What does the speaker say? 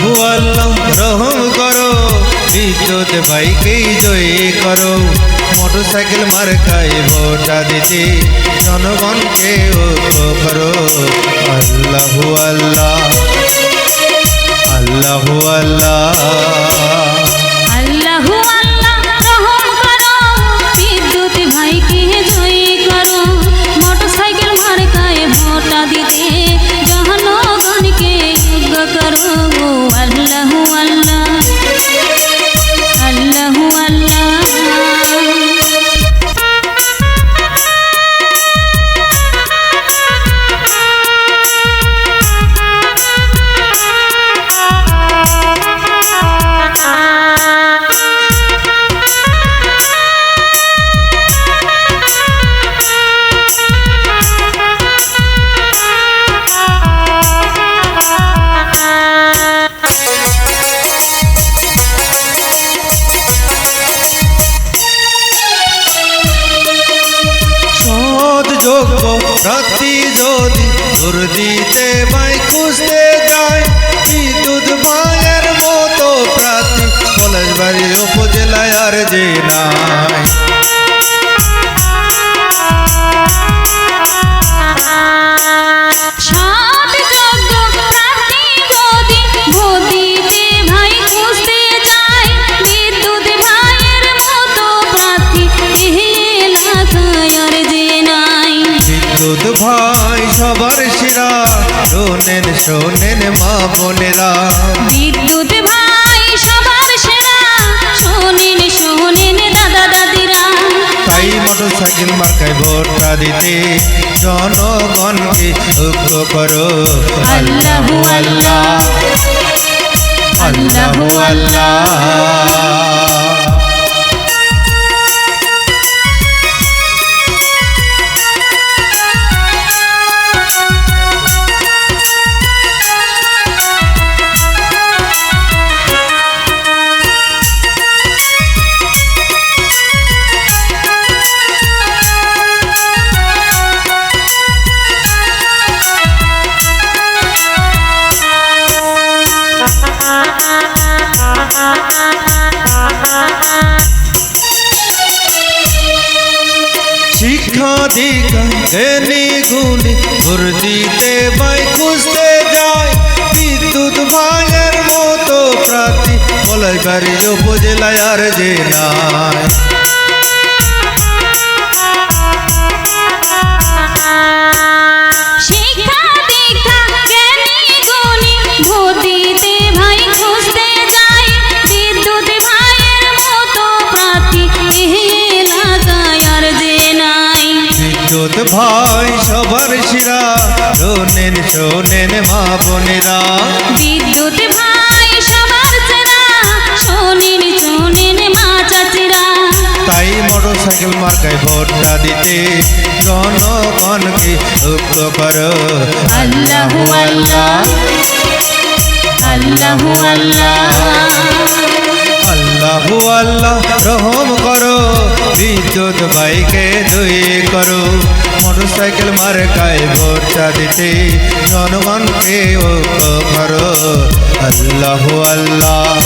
আল্লাহ আল্লাহ রহম করো বিদ্যুৎ বাইকেই জয়ী করো। মোটর সাইকেল মার্কায় ভোটা দিতে জনগণকে ঐক্য করো। আল্লাহ আল্লাহু আল্লাহ আল্লাহু। যোগ্য। প্রার্থী যদি দূর দিতে ভাই খুঁজতে যায়, বিদ্যুৎ মায়ের মতো প্রার্থী কলেজ বাড়ি উপজেলায় আর যে নাই বিদ্যুৎ ভাই সবার সেরা। শোনেন শোনেন মা বোনেরা। বিদ্যুৎ ভাই সবার সেরা। শোনেন শোনেন দাদা দাদিরা। তাই মোটর সাইকেল মার্কায় ভোটটা দিতে জনগণকে ঐক্য করো। আল্লাহু আল্লাহ। আল্লাহু আল্লাহ। ঘুর দিতে ভাই খুঁজতে যায় বিদ্যুৎ ভাঙের মতো প্রার্থী বলাই বাড়ি উপজেলায় আর যে নাই। বিদ্যুৎ ভাই সবার শিরা। শোনেন শোনেন মা বোনেরা। বিদ্যুৎ ভাই সবার সেরা শোনেন শোনেন মা চাচিরা। তাই মোটর সাইকেল মার্কায় ভোটটা দিতে জনগণকে ঐক্য করো। আল্লাহু আল্লাহ। আল্লাহু আল্লাহ। আল্লাহু আল্লাহ রহম করো। বিদ্যুৎ বাইকে দুই করো। মোটর সাইকেল মার্কায় ভোটটা দিতে জনগণকে ও করো আল্লাহ আল্লাহ।